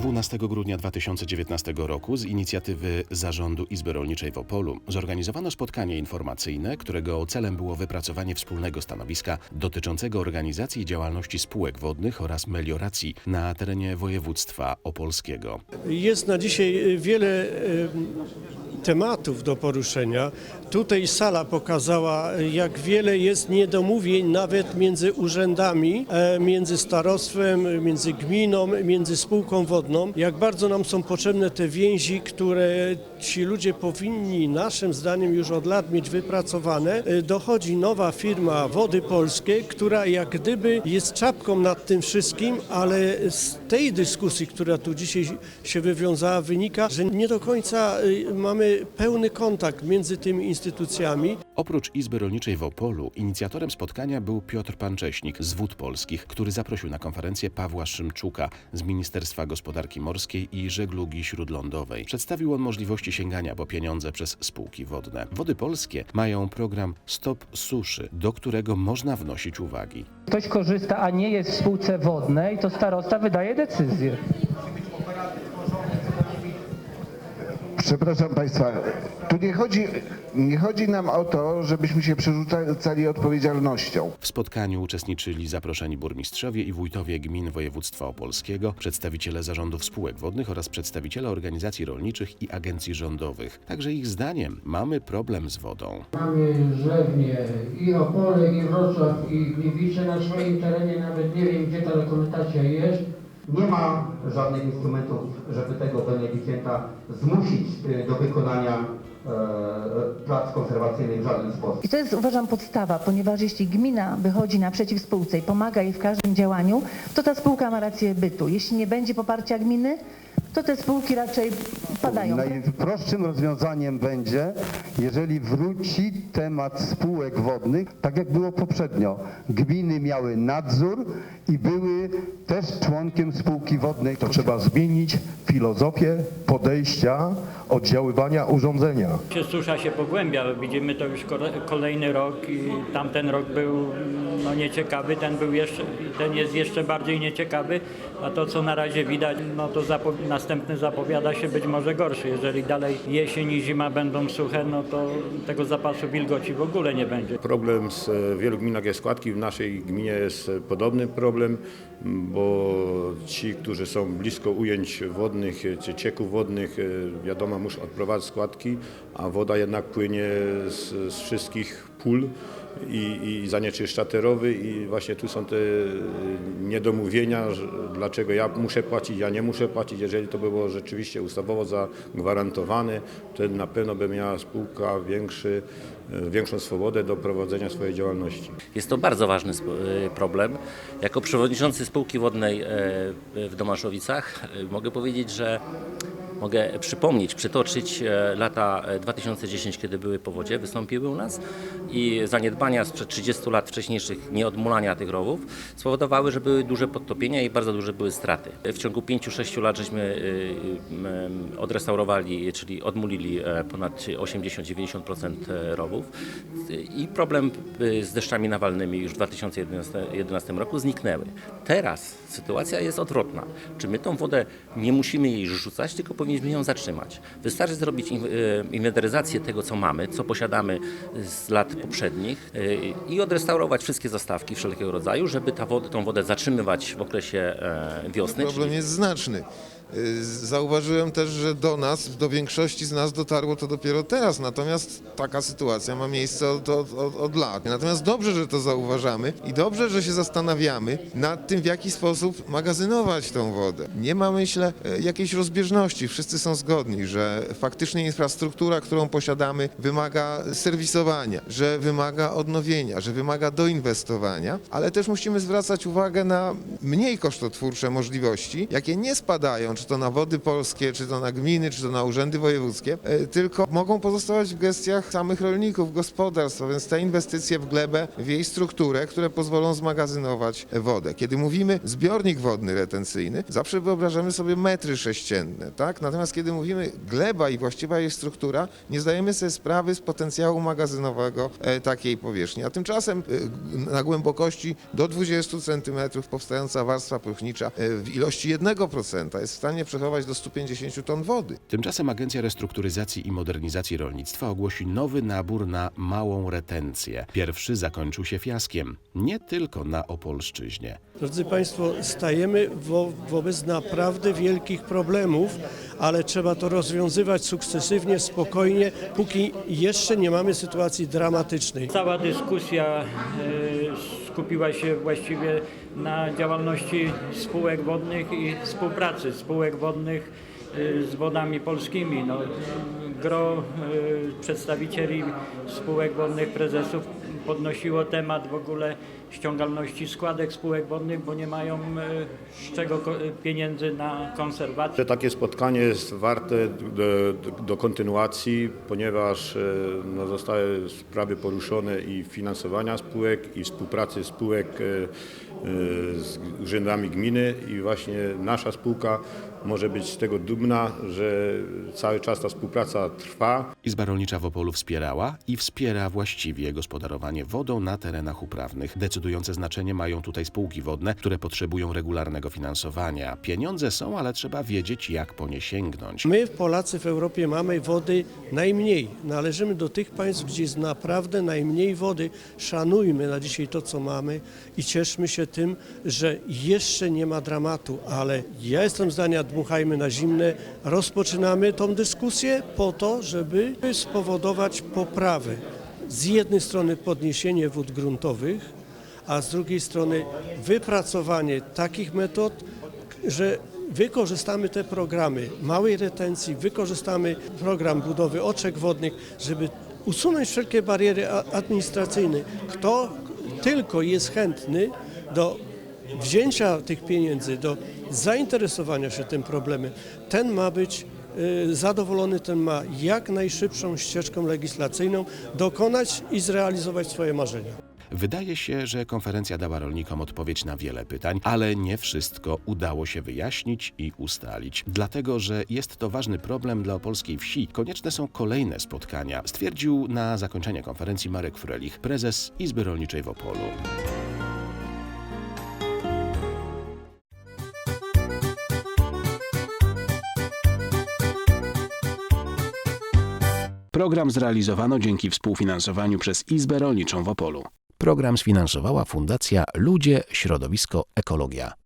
12 grudnia 2019 roku z inicjatywy Zarządu Izby Rolniczej w Opolu zorganizowano spotkanie informacyjne, którego celem było wypracowanie wspólnego stanowiska dotyczącego organizacji działalności spółek wodnych oraz melioracji na terenie województwa opolskiego. Jest na dzisiaj wiele tematów do poruszenia. Tutaj sala pokazała, jak wiele jest niedomówień nawet między urzędami, e, między starostwem, między gminą, między spółką wodną. Jak bardzo nam są potrzebne te więzi, które ci ludzie powinni, naszym zdaniem, już od lat mieć wypracowane. E, Dochodzi nowa firma Wody Polskie, która jak gdyby jest czapką nad tym wszystkim, ale z tej dyskusji, która tu dzisiaj się wywiązała, wynika, że nie do końca y, mamy pełny kontakt między tymi instytucjami. Oprócz Izby Rolniczej w Opolu, inicjatorem spotkania był Piotr Pancześnik z Wód Polskich, który zaprosił na konferencję Pawła Szymczuka z Ministerstwa Gospodarki Morskiej i Żeglugi Śródlądowej. Przedstawił on możliwości sięgania po pieniądze przez spółki wodne. Wody Polskie mają program Stop Suszy, do którego można wnosić uwagi. Ktoś korzysta, a nie jest w spółce wodnej, to starosta wydaje decyzję. Przepraszam Państwa, tu nie chodzi, nie chodzi nam o to, żebyśmy się przerzucali odpowiedzialnością. W spotkaniu uczestniczyli zaproszeni burmistrzowie i wójtowie gmin województwa opolskiego, przedstawiciele zarządów spółek wodnych oraz przedstawiciele organizacji rolniczych i agencji rządowych. Także ich zdaniem mamy problem z wodą. Mamy żlewnie i Opole, i Wrocław, i Gliwice na swoim terenie, nawet nie wiem gdzie ta dokumentacja jest. Nie ma żadnych instrumentów, żeby tego beneficjenta zmusić y, do wykonania e, prac konserwacyjnych w żaden sposób. I to jest uważam podstawa, ponieważ jeśli gmina wychodzi naprzeciw spółce i pomaga jej w każdym działaniu, to ta spółka ma rację bytu. Jeśli nie będzie poparcia gminy, to te spółki raczej padają. Najprostszym rozwiązaniem będzie, jeżeli wróci temat spółek wodnych, tak jak było poprzednio. Gminy miały nadzór i były też członkiem spółki wodnej. To trzeba zmienić filozofię podejścia oddziaływania urządzenia. Się susza się pogłębia, widzimy to już kole- kolejny rok i tamten rok był no, nieciekawy, ten był jeszcze, ten jest jeszcze bardziej nieciekawy, a to co na razie widać, no to zapo- następny zapowiada się być może gorszy. Jeżeli dalej jesień i zima będą suche, no to tego zapasu wilgoci w ogóle nie będzie. Problem z e, wielu gminach jest składki, w naszej gminie jest e, podobny problem, bo ci, którzy są blisko ujęć wodnych e, czy cieków wodnych, wiadomo, muszą odprowadzać składki, a woda jednak płynie z, z wszystkich pól i, i zanieczyszcza te rowy i właśnie tu są te e, niedomówienia, dlaczego ja muszę płacić, ja nie muszę płacić. Jeżeli to by było rzeczywiście ustawowo zagwarantowane, to na pewno by miała spółka większy, e, większą swobodę do prowadzenia swojej działalności. Jest to bardzo ważny y, problem. Jako przewodniczący spółki wodnej e, w Domaszowicach mogę powiedzieć, że mogę przypomnieć, przytoczyć e, lata e, 2010, kiedy były powodzie, wystąpiły u nas i zaniedbania sprzed 30 lat wcześniejszych nieodmulania tych rowów spowodowały, że były duże podtopienia i bardzo duże były straty. W ciągu 5-6 lat żeśmy y, odrestaurowali, czyli odmulili e, ponad 80-90% rowów i problem z deszczami nawalnymi już w 2011 roku zniknęły. Teraz sytuacja jest odwrotna. Czy my tą wodę nie musimy jej rzucać, tylko powinniśmy ją zatrzymać? Wystarczy zrobić y, inwentaryzację tego, co mamy, co posiadamy z lat poprzednich y, i odrestaurować wszystkie zastawki wszelkiego rodzaju, żeby ta wodę, tą wodę zatrzymywać w okresie e, wiosny. Problem jest znaczny. Y, Zauważyłem też, że do nas, do większości z nas dotarło to dopiero teraz, natomiast taka sytuacja ma miejsce od, od, od, od lat. Natomiast dobrze, że to zauważamy i dobrze, że się zastanawiamy nad tym, w jaki sposób magazynować tą wodę. Nie ma, myślę, y, jakiejś rozbieżności. Wszyscy są zgodni, że faktycznie infrastruktura, którą posiadamy, wymaga serwisowania, że wymaga odnowienia, że wymaga doinwestowania, ale też musimy zwracać uwagę na mniej kosztotwórcze możliwości, jakie nie spadają, czy to na wody polskie, czy to na gminy, czy to na urzędy wojewódzkie, e, tylko mogą pozostawać w gestiach samych rolników, gospodarstw, a więc te inwestycje w glebę, w jej strukturę, które pozwolą zmagazynować wodę. Kiedy mówimy zbiornik wodny retencyjny, zawsze wyobrażamy sobie metry sześcienne, tak? Natomiast kiedy mówimy gleba i właściwa jej struktura, nie zdajemy sobie sprawy z potencjału magazynowego e, takiej powierzchni. A tymczasem e, na głębokości do 20 cm powstająca warstwa próchnicza w ilości 1% jest w stanie stanie przechować do 150 ton wody. Tymczasem Agencja Restrukturyzacji i Modernizacji Rolnictwa ogłosi nowy nabór na małą retencję. Pierwszy zakończył się fiaskiem, nie tylko na Opolszczyźnie. Drodzy Państwo, stajemy wo wobec naprawdę wielkich problemów, ale trzeba to rozwiązywać sukcesywnie, spokojnie, póki jeszcze nie mamy sytuacji dramatycznej. Cała dyskusja e, skupiła się właściwie na działalności spółek wodnych i współpracy spółek wodnych e, z wodami polskimi. No, gro e, przedstawicieli spółek wodnych, prezesów podnosiło temat w ogóle ściągalności składek spółek wodnych, bo nie mają e, z czego ko- pieniędzy na konserwację. Takie spotkanie jest warte do, do, kontynuacji, ponieważ e, no, zostały sprawy poruszone i finansowania spółek, i współpracy spółek e, e, z urzędami gminy i właśnie nasza spółka może być z tego dumna, że cały czas ta współpraca trwa. Izba Rolnicza w Opolu wspierała i wspiera właściwie gospodarowanie wodą na terenach uprawnych. Decydujące znaczenie mają tutaj spółki wodne, które potrzebują regularnego finansowania. Pieniądze są, ale trzeba wiedzieć, jak po nie sięgnąć. My, Polacy w Europie, mamy wody najmniej. Należymy do tych państw, gdzie jest naprawdę najmniej wody. Szanujmy na dzisiaj to, co mamy i cieszmy się tym, że jeszcze nie ma dramatu, ale ja jestem zdania, dmuchajmy na zimne. Rozpoczynamy tą dyskusję po to, żeby spowodować poprawę. Z jednej strony podniesienie wód gruntowych, a z drugiej strony wypracowanie takich metod, że wykorzystamy te programy małej retencji, wykorzystamy program budowy oczek wodnych, żeby usunąć wszelkie bariery administracyjne. Kto tylko jest chętny do wzięcia tych pieniędzy, do zainteresowania się tym problemem, ten ma być zadowolony, ten ma jak najszybszą ścieżką legislacyjną dokonać i zrealizować swoje marzenia. Wydaje się, że konferencja dała rolnikom odpowiedź na wiele pytań, ale nie wszystko udało się wyjaśnić i ustalić. Dlatego, że jest to ważny problem dla opolskiej wsi, konieczne są kolejne spotkania, stwierdził na zakończenie konferencji Marek Frelich, prezes Izby Rolniczej w Opolu. Program zrealizowano dzięki współfinansowaniu przez Izbę Rolniczą w Opolu. Program sfinansowała Fundacja Ludzie, Środowisko, Ekologia.